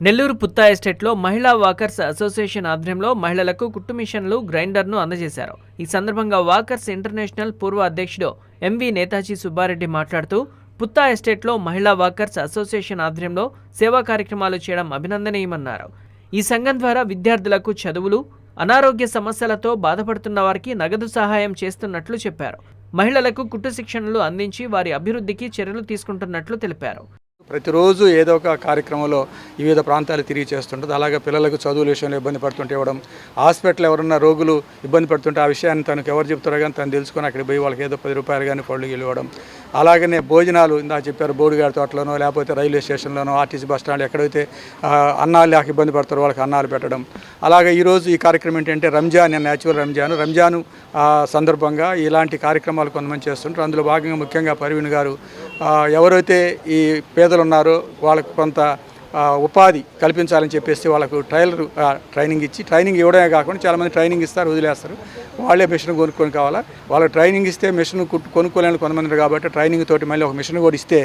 నెల్లూరు పుత్తా ఎస్టేట్లో మహిళా walkers association ఆధ్వర్యంలో మహిళలకు కుట్టు మిషన్లు గ్రైండర్ను అందజేశారు. ఈ సందర్భంగా వాకర్స్ ఇంటర్నేషనల్ పూర్వ అధ్యక్షుడు ఎంవి నేతాజీ సుబ్బారెడ్డి మాట్లాడుతూ పుత్తా ఎస్టేట్లో మహిళా వాకర్స్ అసోసియేషన్ ఆధ్వర్యంలో సేవా కార్యక్రమాలు చేయడం అభినందనీయమన్నారు. ఈ సంఘం ద్వారా విద్యార్థులకు చదువులు అనారోగ్య సమస్యలతో బాధపడుతున్న వారికి నగదు సహాయం చేస్తున్నట్లు చెప్పారు. మహిళలకు కుట్టు శిక్షణలు అందించి వారి అభివృద్ధికి చర్యలు తీసుకుంటున్నట్లు తెలిపారు. ప్రతిరోజు ఏదో ఒక కార్యక్రమంలో వివిధ ప్రాంతాలు తిరిగి చేస్తుంటుంది. అలాగే పిల్లలకు చదువుల విషయంలో ఇబ్బంది పడుతుంటే ఇవ్వడం హాస్పిటల్ ఎవరన్నా రోగులు ఇబ్బంది పడుతుంటే ఆ విషయాన్ని తనకు ఎవరు చెప్తారో కానీ తను తెలుసుకొని అక్కడికి పోయి వాళ్ళకి ఏదో పది రూపాయలు కానీ పళ్ళు ఇవ్వడం. అలాగనే భోజనాలు ఇందా చెప్పారు బోడిగాడి తోటలోనో లేకపోతే రైల్వే స్టేషన్లోనో ఆర్టీసీ బస్ స్టాండ్ ఎక్కడైతే అన్నాలు లేక ఇబ్బంది పడతారో వాళ్ళకి అన్నాలు పెట్టడం. అలాగే ఈరోజు ఈ కార్యక్రమం ఏంటంటే రంజాన్ న్యాచురల్ రంజాన్. రంజాను సందర్భంగా ఇలాంటి కార్యక్రమాలు కొంతమంది చేస్తుంటారు. అందులో భాగంగా ముఖ్యంగా పర్వీణ్ గారు ఎవరైతే ఈ పేదలు ఉన్నారో వాళ్ళకు కొంత ఉపాధి కల్పించాలని చెప్పేసి వాళ్ళకు ట్రైలర్ ట్రైనింగ్ ఇచ్చి ట్రైనింగ్ ఇవ్వడమే కాకుండా చాలామంది ట్రైనింగ్ ఇస్తారు వదిలేస్తారు. వాళ్ళే మిషన్ కొనుక్కొని కావాలా? వాళ్ళకి ట్రైనింగ్ ఇస్తే మిషన్ కొనుక్కోలేని కొంతమంది కాబట్టి ట్రైనింగ్ తోటి మళ్ళీ ఒక మిషన్ కూడా ఇస్తే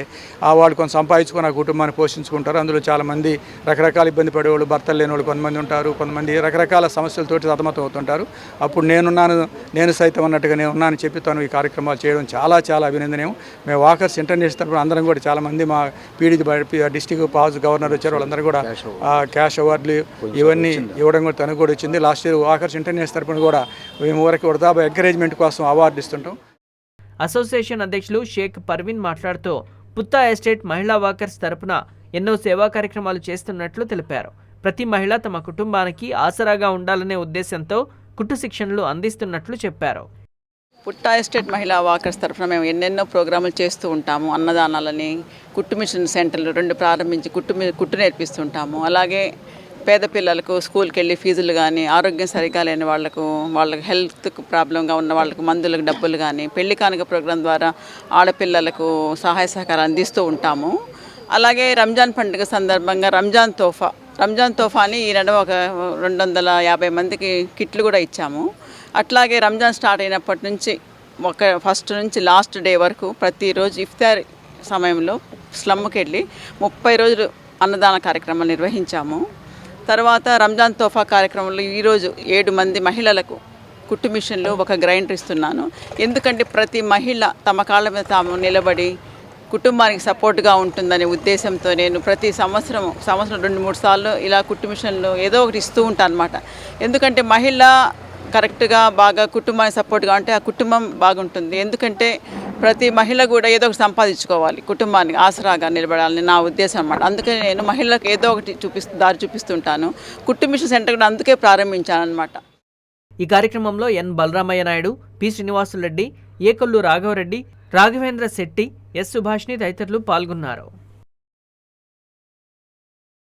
ఆ వాళ్ళు కొంత సంపాదించుకొని ఆ కుటుంబాన్ని పోషించుకుంటారు. అందులో చాలామంది రకరకాల ఇబ్బంది పడేవాళ్ళు భర్తలు లేని వాళ్ళు కొంతమంది ఉంటారు కొంతమంది రకరకాల సమస్యలతోటి సతమతం అవుతుంటారు. అప్పుడు నేనున్నాను నేను సైతం అన్నట్టుగా నేను ఉన్నానని చెప్పి తను ఈ కార్యక్రమాలు చేయడం చాలా చాలా అభినందనీయం. మేము వాకర్స్ ఇంటర్నేషనల్ తరపున అందరం కూడా చాలామంది మా పీడిత డిస్టిక్ పాజ్ గవర్నర్ వచ్చారు. వాళ్ళందరూ కూడా ఆ, క్యాష్ అవార్డులు ఇవన్నీ ఇవ్వడం కూడా తనకు కూడా వచ్చింది. లాస్ట్ ఇయర్ వాకర్స్ ఇంటర్నేషనల్ తరపున కూడా మేము వరకు వృధాబా ఎంకరేజ్మెంట్ కోసం అవార్డు ఇస్తుంటాం. అసోసియేషన్ అధ్యక్షులు షేక్ పర్వీన్ మాట్లాడుతూ పుత్తా ఎస్టేట్ మహిళా వాకర్స్ తరపున ఎన్నో సేవా కార్యక్రమాలు చేస్తున్నట్లు తెలిపారు. ప్రతి మహిళ తమ కుటుంబానికి ఆసరాగా ఉండాలనే ఉద్దేశంతో కుట్టు శిక్షణలు అందిస్తున్నట్లు చెప్పారు. పుట్టా ఎస్టేట్ మహిళా వాకర్స్ తరఫున మేము ఎన్నెన్నో ప్రోగ్రాములు చేస్తూ ఉంటాము. అన్నదానాలని కుట్టు మిషన్ సెంటర్లు రెండు ప్రారంభించి కుట్టు కుట్టు నేర్పిస్తుంటాము. అలాగే పేద పిల్లలకు స్కూల్కి వెళ్ళి ఫీజులు కానీ ఆరోగ్యం సరిగా లేని వాళ్ళకు వాళ్ళకి హెల్త్ ప్రాబ్లంగా ఉన్న వాళ్ళకు మందులకు డబ్బులు కానీ పెళ్ళి కానుక ప్రోగ్రాం ద్వారా ఆడపిల్లలకు సహాయ సహకారం అందిస్తూ ఉంటాము. అలాగే రంజాన్ పండుగ సందర్భంగా రంజాన్ తోఫా రంజాన్ తోఫాని ఈ నడుమ ఒక రెండు వందల యాభై మందికి కిట్లు కూడా ఇచ్చాము. అట్లాగే రంజాన్ స్టార్ట్ అయినప్పటి నుంచి ఒక ఫస్ట్ నుంచి లాస్ట్ డే వరకు ప్రతిరోజు ఇఫ్తార్ సమయంలో స్లమ్కి వెళ్ళి ముప్పై రోజులు అన్నదాన కార్యక్రమాలు నిర్వహించాము. తర్వాత రంజాన్ తోఫా కార్యక్రమంలో ఈరోజు ఏడు మంది మహిళలకు కుట్టు మిషన్లు ఒక గ్రైండర్ ఇస్తున్నాను. ఎందుకంటే ప్రతి మహిళ తమ కాళ్ళ మీద తాము నిలబడి కుటుంబానికి సపోర్ట్గా ఉంటుందనే ఉద్దేశంతో నేను ప్రతి సంవత్సరం సంవత్సరం రెండు మూడు సార్లు ఇలా కుట్టు మిషన్లు ఏదో ఒకటి ఇస్తూ ఉంటాను అనమాట ఎందుకంటే మహిళ కరెక్ట్గా బాగా కుటుంబానికి సపోర్ట్గా ఉంటే ఆ కుటుంబం బాగుంటుంది. ఎందుకంటే ప్రతి మహిళ కూడా ఏదో ఒకటి సంపాదించుకోవాలి కుటుంబానికి ఆసరాగా నిలబడాలని నా ఉద్దేశం అన్నమాట. అందుకే నేను మహిళలకు ఏదో ఒకటి చూపిస్తూ దారి చూపిస్తుంటాను. కుటుంబ సెంటర్ కూడా అందుకే ప్రారంభించాను ఈ కార్యక్రమంలో N. Balaramaiah Naidu P. Srinivasulu Reddy Ekollu Raghava Reddy Raghavendra Shetty S. Subhashini తదితరులు పాల్గొన్నారు.